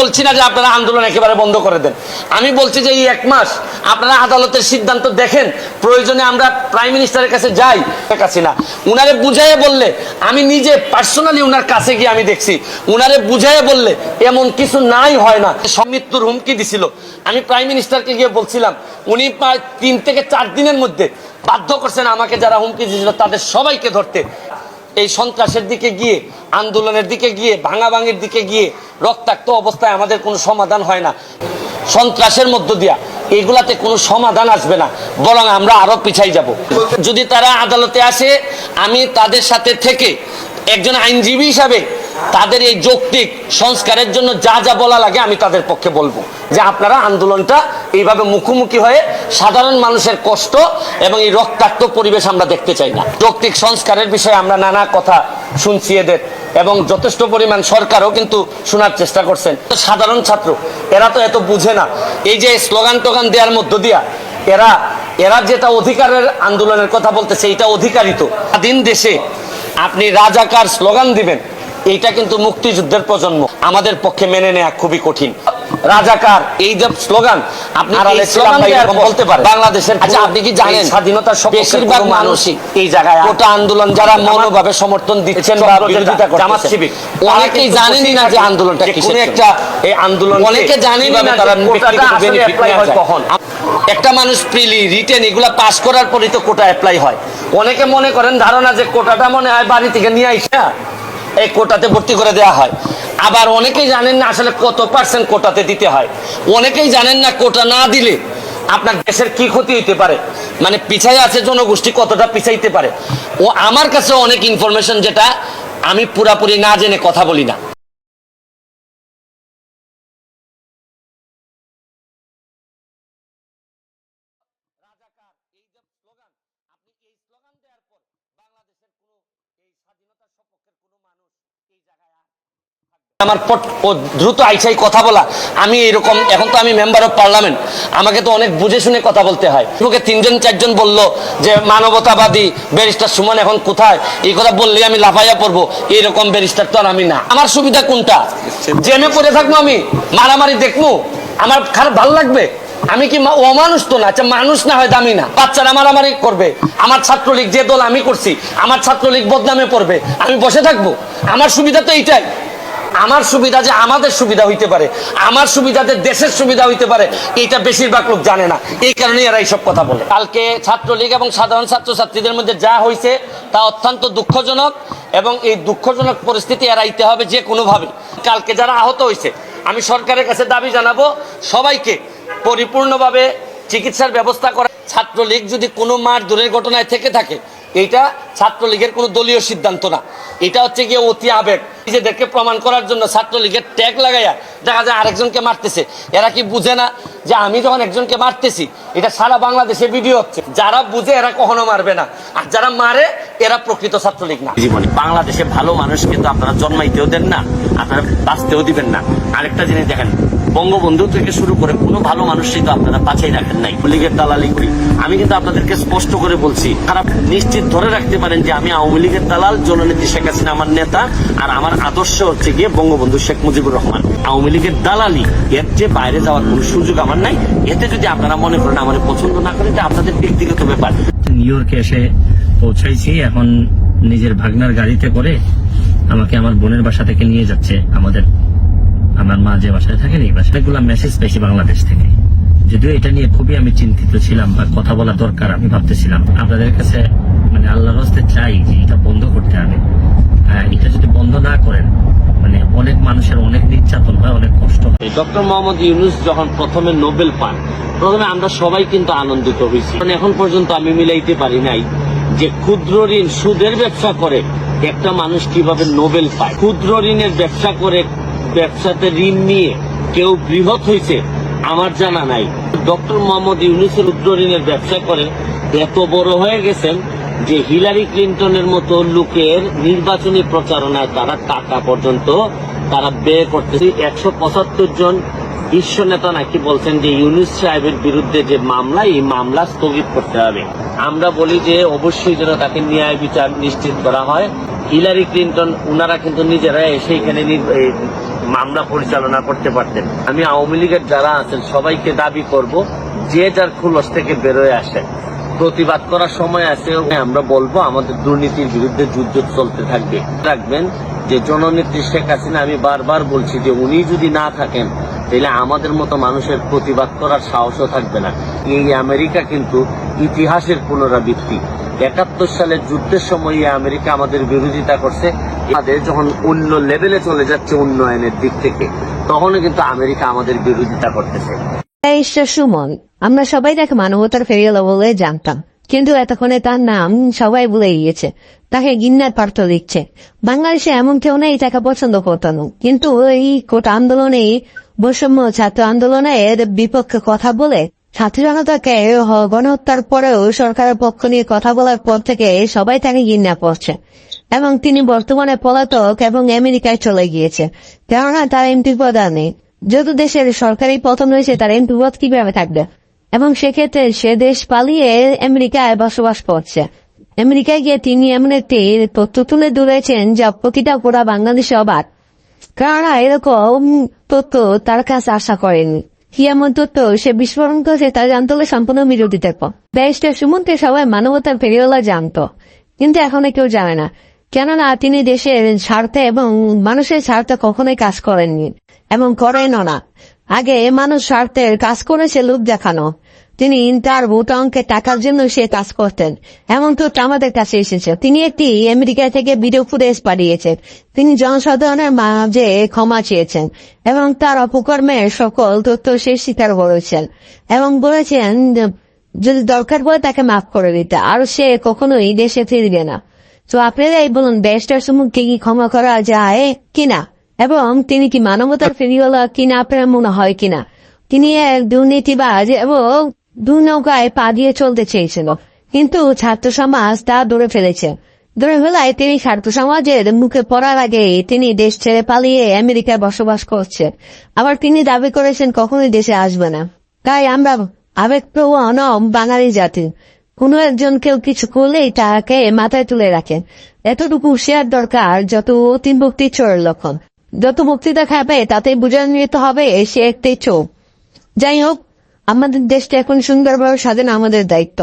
বলছি না যে আপনারা আন্দোলন একেবারে বন্ধ করে দেন। আমি বলছি যে এই এক মাস আপনারা আদালতের সিদ্ধান্ত দেখেন, প্রয়োজনে আমরা প্রাইম মিনিস্টারের কাছে যাই। শেখ না উনারে বুঝাইয়ে বললে, আমি নিজে পার্সোনালি উনার কাছে গিয়ে আমি দেখছি, উনারে বুঝাইয়ে বললে এমন কিছু নাই হয় না। সমৃত্যুর হুমকি দিছিল। আমি প্রাইম মিনিস্টারকে গিয়ে বলছিলাম, উনি প্রায় তিন থেকে চার দিনের মধ্যে বাধ্য করছেন আমাকে যারা হুমকি দিয়েছিল তাদের সবাইকে ধরতে। এই সন্ত্রাসের দিকে গিয়ে, আন্দোলনের দিকে গিয়ে, ভাঙাভাঙির দিকে গিয়ে রক্তাক্ত অবস্থায় আমাদের কোনো সমাধান হয় না। সন্ত্রাসের মধ্য দিয়া এগুলাতে কোনো সমাধান আসবে না, বরং আমরা আরও পিছাই যাব। যদি তারা আদালতে আসে, আমি তাদের সাথে থেকে একজন আইনজীবী হিসাবে তাদের এই যৌক্তিক সংস্কারের জন্য যা যা বলা লাগে আমি তাদের পক্ষে বলব। যে আপনারা আন্দোলনটা এইভাবে মুখোমুখি হয়ে সাধারণ মানুষের কষ্ট এবং এই রক্তাক্ত পরিবেশ আমরা দেখতে চাই না। যৌক্তিক সংস্কারের বিষয়ে আমরা নানা কথা শুনছি এদের এবং যথেষ্ট পরিমাণ সরকারও কিন্তু শোনার চেষ্টা করছেন। সাধারণ ছাত্র, এরা তো এত বুঝে না। এই যে স্লোগান টোগান দেওয়ার মধ্য দিয়া এরা এরা যেটা অধিকারের আন্দোলনের কথা বলতেছে এটা অধিকারিত। স্বাধীন দেশে আপনি রাজাকার স্লোগান দিবেন এইটা কিন্তু মুক্তিযুদ্ধের প্রজন্ম। আমাদের পক্ষে মেনে নেওয়া খুবই কঠিন। রাজাকার এই যে স্লোগান আপনি বলতে পারে। বাংলাদেশের আচ্ছা, আপনি কি জানেন, এই স্বাধীনতার বেশিরভাগ মানুষই এই জায়গায় কোটা আন্দোলন যারা মনোভাবে সমর্থন দিচ্ছেন বা বিরোধিতা অনেকেই জানেনই না যে আন্দোলনটা কিসের একটা এই আন্দোলন অনেকে জানেনই না তারা। কখন? একটা মানুষ প্রিলি রিটেন এগুলা পাস করার পরই তো কোটা অ্যাপ্লাই হয়। অনেকে মনে করেন ধারণা যে কোটাটা মনে হয় বাড়ি থেকে নিয়ে আইসা। এই কোটাতে ভর্তি করে দেওয়া হয়। আবার অনেকেই জানেন না আসলে কত পার্সেন্ট কোটাতে দিতে হয়। অনেকেই জানেন না কোটা না দিলে আপনার দেশের কি ক্ষতি হইতে পারে। মানে পিছাই আছে জনগোষ্ঠী কতটা পিছাইতে পারে। ও আমার কাছে অনেক ইনফরমেশন যেটা আমি পুরাপুরি না জেনে কথা বলি না রাজাকার এই যে স্লোগান আপনি এই স্লোগান দেওয়ার পর বাংলাদেশের কোনো এই স্বাধীনতার সপক্ষের কোনো মানুষ এই জায়গায় আর আমার পট ও দ্রুত আইসাই কথা বলা। আমি এরকম এখন তো আমি মেম্বার অফ পার্লামেন্ট আমাকে তো অনেক বুঝে শুনে কথা বলতে হয়। লোকে তিনজন চারজন বলল যে মানবতাবাদী ব্যারিস্টার সুমন এখন কোথায়? এই কথা বললেই আমি লাফাইয়া পড়ব। এইরকম ব্যারিস্টার তো আর আমি না। আমার সুবিধা কোনটা? জেমে পড়ে থাকব আমি? মারামারি দেখব? আমার খারাপ ভালো লাগবে? আমি কি অমানুষ তো না আচ্ছা মানুষ না হয় দামি না। বাচ্চারা মারামারি করবে। আমার ছাত্রলীগ যে দল আমি করছি, আমার ছাত্রলীগ বদনামে পড়বে। আমি বসে থাকব? আমার সুবিধা তো এইটাই। আমার সুবিধা যে আমাদের সুবিধা হইতে পারে, আমার সুবিধাতে দেশের সুবিধা হইতে পারে, এইটা বেশিরভাগ লোক জানে না। এই কারণে এরা এইসব কথা বলে। কালকে ছাত্রলীগ এবং সাধারণ ছাত্রছাত্রীদের মধ্যে যা হয়েছে তা অত্যন্ত দুঃখজনক এবং এই দুঃখজনক পরিস্থিতি এড়াইতে হবে যে কোনোভাবে। কালকে যারা আহত হয়েছে আমি সরকারের কাছে দাবি জানাব, সবাইকে পরিপূর্ণভাবে চিকিৎসার ব্যবস্থা করা ছাত্রলীগ যদি কোনো মার দূরের ঘটনায় থেকে থাকে, এইটা ছাত্রলীগের কোনো দলীয় সিদ্ধান্ত না। এটা হচ্ছে গিয়ে অতি আবেগ। নিজেদেরকে প্রমাণ করার জন্য ছাত্রলীগের ট্যাগ লাগাইয়া দেখা যায় আরেকজনকে মারতেছে। এরা কি বুঝে না যে আমি যখন একজনকে মারতেছি, এটা সারা বাংলাদেশে ভিডিও হচ্ছে। যারা বুঝে এরা কখনো মারবে না। আর যারা মারে, এরা প্রকৃত ছাত্রলীগ না। জীবনে বাংলাদেশে ভালো মানুষ কিন্তু আপনারা জন্মাইতেও দেন না, আপনারা বাঁচতেও দিবেন না। আরেকটা জিনিস দেখেন বঙ্গবন্ধু থেকে শুরু করে কোনো ভালো মানুষই তো আপনারা বাছাই রাখেন নাই। লীগের দালালি করি। আমি কিন্তু আপনাদেরকে স্পষ্ট করে বলছি খারাপ নিশ্চিত ধরে রাখতে পারেন যে আমি আওয়ামী লীগের দালাল, জননেত্রী শেখ হাসিনা আমার নেতা, আর আমার আদর্শ হচ্ছে গিয়ে বঙ্গবন্ধু শেখ মুজিবুর রহমান। আওয়ামী লীগের দালালি, এর যে বাইরে যাওয়ার কোনো সুযোগ আমার নাই। এতে যদি আপনারা মনে করেন আমার পছন্দ না করেন, এটা আপনাদের ব্যক্তিগত ব্যাপার। নিউ ইয়র্কে এসে পৌঁছাইছি, এখন নিজের ভাগনার গাড়িতে করে আমাকে আমার বোনের বাসা থেকে নিয়ে যাচ্ছে আমাদের আমার মা যে বাসায় থাকেন এই বাসায় এগুলো মেসেজ পেয়েছি বাংলাদেশ থেকে। যদিও এটা নিয়ে খুবই আমি চিন্তিত ছিলাম বা কথা বলা দরকার আমি ভাবতেছিলাম। আপনাদের কাছে মানে আল্লাহর হস্তে চাই যে এটা বন্ধ করতে হবে। আহ, এটা যদি বন্ধ না করেন মানে অনেক মানুষের অনেক নির্যাতন হয় অনেক কষ্ট হয়। ডক্টর মোহাম্মদ ইউনুস যখন প্রথমে নোবেল পান প্রথমে আমরা সবাই কিন্তু আনন্দিত হয়েছি। কারণ এখন পর্যন্ত আমি মিলাইতে পারি নাই যে ক্ষুদ্র ঋণ সুদের ব্যবসা করে একটা মানুষ কীভাবে নোবেল পায়। ক্ষুদ্র ঋণের ব্যবসা করে ব্যবসাতে ঋণ নিয়ে কেউ বৃহৎ হয়েছে, আমার জানা নাই। ডক্টর মোহাম্মদ ইউনুসের ক্ষুদ্র ঋণের ব্যবসা করে এত বড় হয়ে গেছেন যে হিলারি ক্লিন্টনের মতো লোকের নির্বাচনী প্রচারণায় তারা টাকা পর্যন্ত তারা ব্যয় করতেছে। একশো পঁচাত্তর জন বিশ্ব নেতা নাকি বলছেন যে ইউনুস সাহেবের বিরুদ্ধে যে মামলা, এই মামলা স্থগিত করতে হবে। আমরা বলি যে অবশ্যই যেন তাকে ন্যায় বিচার নিশ্চিত করা হয়। হিলারি ক্লিন্টন, উনারা কিন্তু নিজেরা এসে এখানে মামলা পরিচালনা করতে পারতেন। আমি আওয়ামী লীগের যারা আছেন, সবাইকে দাবি করব, যে যার খুলস থেকে বেরোয় আসেন প্রতিবাদ করার সময় আছে, আমরা বলব আমাদের দুর্নীতির বিরুদ্ধে যুদ্ধ চলতে থাকবে। রাখবেন যে জননেত্রী শেখ হাসিনা, আমি বারবার বলছি যে উনি যদি না থাকেন, তাহলে আমাদের মতো মানুষের প্রতিবাদ করার সাহসও থাকবে না। এই আমেরিকা কিন্তু ইতিহাসের পুনরাবৃত্তি। একাত্তর সালের যুদ্ধের সময় আমেরিকা আমাদের বিরোধিতা করছে। আমাদের যখন অন্য লেভেলে চলে যাচ্ছে উন্নয়নের দিক থেকে, তখনও কিন্তু আমেরিকা আমাদের বিরোধিতা করতেছে। ঈশ্বর সুমন আমরা সবাই তাকে মানবতার ফেরিয়ালা বলে জানতাম। কিন্তু এতক্ষণে তার নাম সবাই ভুলে গিয়েছে। তাকে গিন্নার পার্থ লিখছে। বাংলাদেশে এমন কেউ নেই তাকে পছন্দ করতো না কিন্তু এই কোট আন্দোলনে, বৈষম্য ছাত্র আন্দোলনে এর বিপক্ষে কথা বলে ছাত্র জনতাকে গণহত্যার পরেও সরকারের পক্ষ নিয়ে কথা বলার পর থেকে সবাই তাকে ঘৃণা করছে। এবং তিনি বর্তমানে পলাতক এবং আমেরিকায় চলে গিয়েছে। কেননা তার পদ আর নেই। যত দেশের সরকারি প্রথম রয়েছে, তার এমপি পদ কীভাবে থাকবে? এবং সেক্ষেত্রে সে দেশ পালিয়ে আমেরিকায় বসবাস করছে। আমেরিকায় গিয়ে তিনি এমন একটি তথ্য তুলে ধরেছেন যা প্রতিটা গোড়া বাংলাদেশে অবাক। কারণ এরকম তথ্য তার কাছে আশা করেনি? কি এমন তথ্য সে বিস্ফোরণ করেছে তা জানতে হলে সম্পূর্ণ বিরোধিতার পর ব্যারিস্টার সুমনকে সবাই মানবতার ফেরিওয়ালা জানতো, কিন্তু এখন কেউ জানে না। কেননা তিনি দেশের স্বার্থে এবং মানুষের স্বার্থে কখনোই কাজ করেননি। এবং করেনও না। আগে মানুষ স্বার্থের কাজ করেছে লোক দেখানো। তিনি তার ভোট অঙ্কের টাকার জন্য সে কাজ করতেন। এমন তো আমাদের কাছে এসেছে। তিনি একটি আমেরিকা থেকে ভিডিও ফুটেজ পাঠিয়েছেন। তিনি জনসাধারণের মাঝে ক্ষমা চেয়েছেন এবং তার অপকর্মের সকল তথ্য সে স্বীকার করেছেন এবং বলেছেন, যদি দরকার পড়ে তাকে মাফ করে দিতে। আর সে কখনোই দেশে ফিরবে না। তো আপনারাই বলুন দেশটার সম্মুখে কি ক্ষমা করা যায় কিনা? এবং তিনি কি মানবতার ফেরিওয়ালা কিনা আপনার মনে হয় কিনা? তিনি এক দুর্নীতিবাজ এবং দু নৌকায় পা দিয়ে চলতে চেয়েছিল কিন্তু ছাত্র সমাজ তা ধরে ফেলেছে। ধরে ফেলায় তিনি ছাত্র সমাজের মুখে পড়ার আগে তিনি দেশ ছেড়ে পালিয়ে আমেরিকায় বসবাস করছে। আবার তিনি দাবি করেছেন কখনোই দেশে আসবে না। তাই আমরা আবেগপ্রবণ বাঙালি জাতি। কোনো একজন কেউ কিছু করলেই তাকে মাথায় তুলে রাখেন এতটুকু হুঁশিয়ার দরকার যত তিন ভক্তি চোরের লক্ষণ। যত বক্তৃতা খাবে তাতে বুঝে নিতে হবে সে একটাই চোখ। যাই হোক, আমাদের দেশটা এখন সুন্দরভাবে সাজানো আমাদের দায়িত্ব।